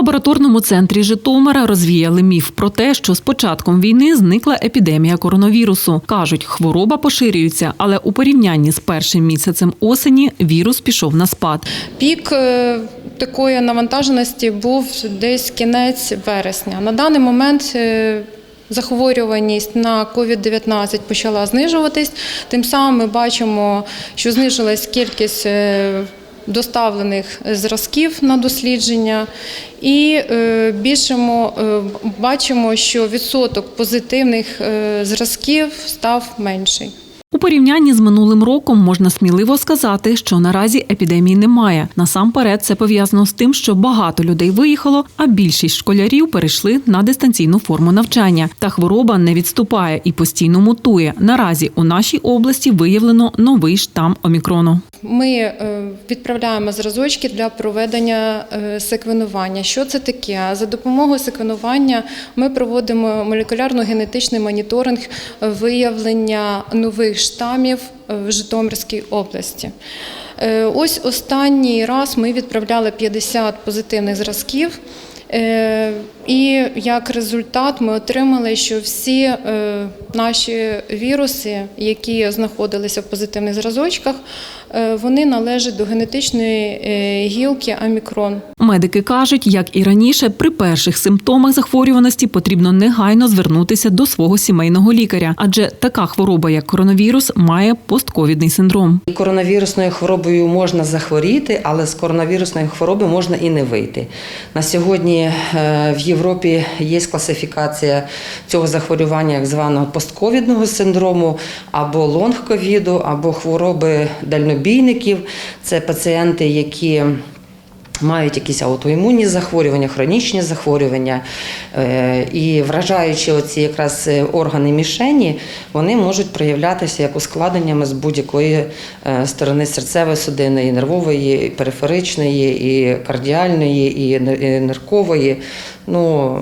лабораторному центрі Житомира розвіяли міф про те, що з початком війни зникла епідемія коронавірусу. кажуть, хвороба поширюється, але у порівнянні з першим місяцем осені вірус пішов на спад. Пік е, такої навантаженості був десь кінець вересня. На даний момент е, захворюваність на COVID-19 почала знижуватись. Тим самим ми бачимо, що знижилась кількість е, доставлених зразків на дослідження. І е, більшимо е, бачимо, що відсоток позитивних е, зразків став менший. У порівнянні з минулим роком можна сміливо сказати, що наразі епідемії немає. Насамперед, це пов'язано з тим, що багато людей виїхало, а більшість школярів перейшли на дистанційну форму навчання. Та хвороба не відступає і постійно мутує. Наразі у нашій області виявлено новий штам омікрону. Ми е, відправляємо зразочки для проведення е, секвенування. Що це таке? За допомогою секвенування ми проводимо молекулярно-генетичний моніторинг виявлення нових штамів е, в Житомирській області. Ось останній раз ми відправляли 50 позитивних зразків. Е, І як результат ми отримали, що всі е, наші віруси, які знаходилися в позитивних зразочках, е, вони належать до генетичної гілки Амікрон. Медики кажуть, як і раніше, при перших симптомах захворюваності потрібно негайно звернутися до свого сімейного лікаря, адже така хвороба, як коронавірус, має постковідний синдром. Коронавірусною хворобою можна захворіти, але з коронавірусної хвороби можна і не вийти. На сьогодні е, в Європі є класифікація цього захворювання як званого постковідного синдрому, або лонг-ковіду, або хвороби дальнобійників. Це пацієнти, які Мають якісь аутоімунні захворювання, хронічні захворювання, Е, і вражаючи оці якраз е, органи мішені, вони можуть проявлятися як ускладненнями з будь-якої е, сторони серцевої судини, і нервової, і периферичної, і кардіальної, і ниркової. Ну,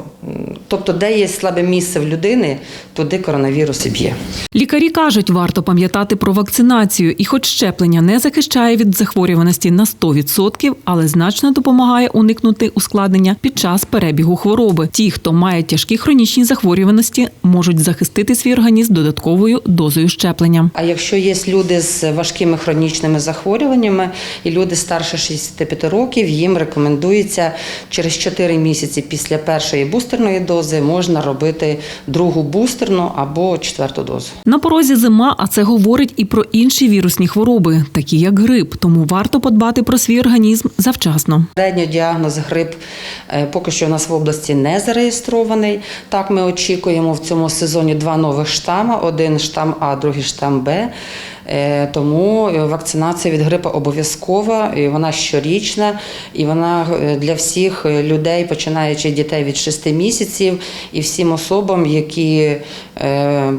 тобто, де є слабе місце в людини, туди коронавірус і б'є. Лікарі кажуть, варто пам'ятати про вакцинацію, і хоч щеплення не захищає від захворюваності на 100%, але значно допомагає уникнути ускладнення під час перебігу хвороби. Ті, хто має тяжкі хронічні захворюваності, можуть захистити свій організм додатковою дозою щеплення. А якщо є люди з важкими хронічними захворюваннями і люди старше 65 років, їм рекомендується через 4 місяці після першої бустерної дози можна робити другу бустерну або четверту дозу. На порозі зима, а це говорить і про інші вірусні хвороби, такі як грип. Тому варто подбати про свій організм завчасно. Середньо діагноз грип е, поки що у нас в області не зареєстрований. Так, ми очікуємо в цьому сезоні два нових штами: один штам А, другий штам Б. Е, Тому вакцинація від грипу обов'язкова, вона щорічна, і вона е, для всіх людей, починаючи дітей від 6 місяців, і всім особам, які е,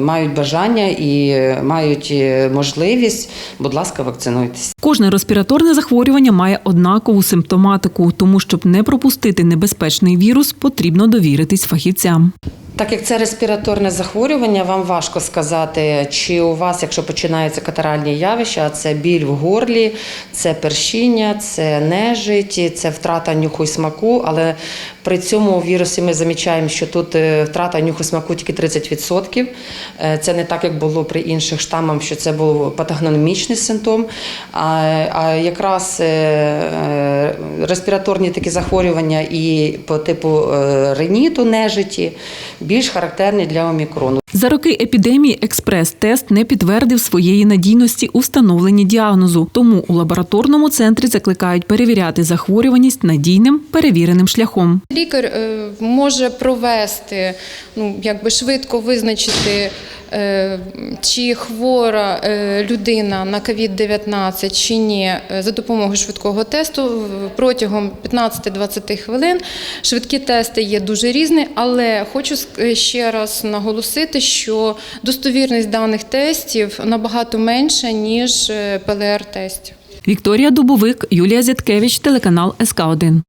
мають бажання і мають е, можливість, будь ласка, вакцинуйтесь. Кожне респіраторне захворювання має однакову симптоматику, тому щоб не пропустити небезпечний вірус, потрібно довіритись фахівцям. Так як це респіраторне захворювання, вам важко сказати, чи у вас, якщо починаються катаральні явища, це біль в горлі, це першіння, це нежить, це втрата нюху і смаку. Але при цьому вірусі ми замічаємо, що тут е, втрата нюху і смаку тільки 30%. Е, Це не так, як було при інших штамах, що це був патогномічний симптом. А, якраз е, респіраторні такі захворювання і по типу риніту, нежиті більш характерні для омікрону. За роки епідемії експрес-тест не підтвердив своєї надійності у встановленні діагнозу. Тому у лабораторному центрі закликають перевіряти захворюваність надійним перевіреним шляхом. Лікар е, може провести, ну якби швидко визначити, чи хвора е, людина на COVID-19 чи ні, е, за допомогою швидкого тесту протягом 15-20 хвилин. Швидкі тести є дуже різні, але хочу ще раз наголосити, що достовірність даних тестів набагато менша ніж ПЛР-тестів. Вікторія Дубовик, Юлія Зяткевич, телеканал СК 1